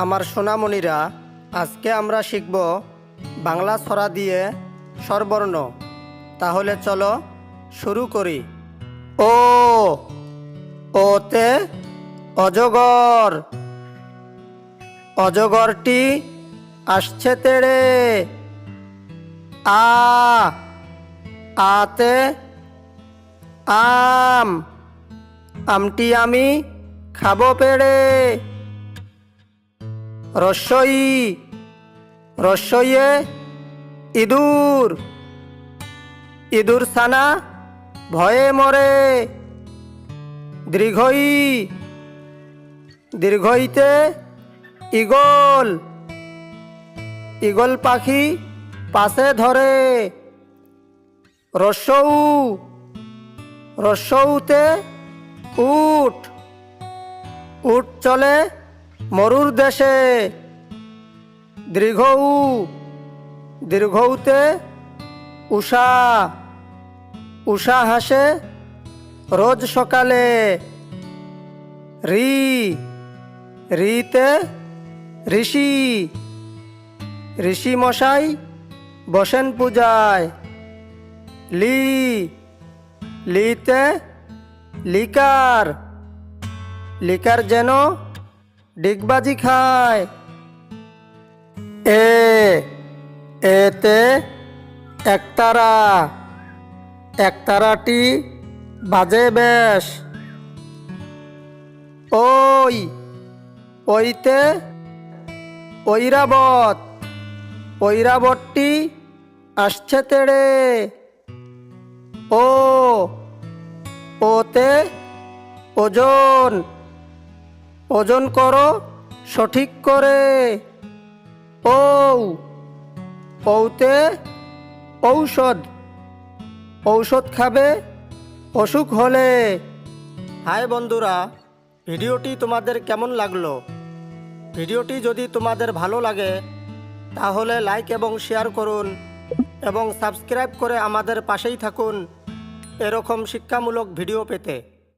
আমার সোনামণিরা, আজকে আমরা শিখব বাংলা ছড়া দিয়ে স্বরবর্ণ। তাহলে চলো শুরু করি। ও, ওতে অজগর। অজগরটি আসছে তেড়ে। আ, আতে আম। আমটি আমি খাব পেড়ে। রসই, রসইয়ে ইঁদুর। ইঁদুর সানা ভয়ে মরে। দীর্ঘই, দীর্ঘইতে ইগল ইগল পাখি পাশে ধরে। রসৌ, রসৌতে উট। উট চলে মরুর দেশে দীর্ঘ উ দীর্ঘউতে উষা উষা হাসে, রোজ সকালে রি, রিতে ঋষি ঋষি মশাই বসেন পূজায়। লি, লিতে লিকার লিকার যেন ডিগবাজি খায়। এ, এতে একতারা, একতারাটি বাজে বেশ। ওই, ওইতে ঐরাবত, ঐরাবতটি আসছে তেড়ে। ও, ওতে ওজন ওজন করো, সঠিক করে। ও ঔতে ঔষধ। ঔষধ খাবে, অসুখ হলে। হাই বন্ধুরা, ভিডিওটি তোমাদের কেমন লাগল? ভিডিওটি যদি তোমাদের ভালো লাগে, তাহলে লাইক এবং শেয়ার করুন এবং সাবস্ক্রাইব করে আমাদের পাশেই থাকুন এরকম শিক্ষামূলক ভিডিও পেতে।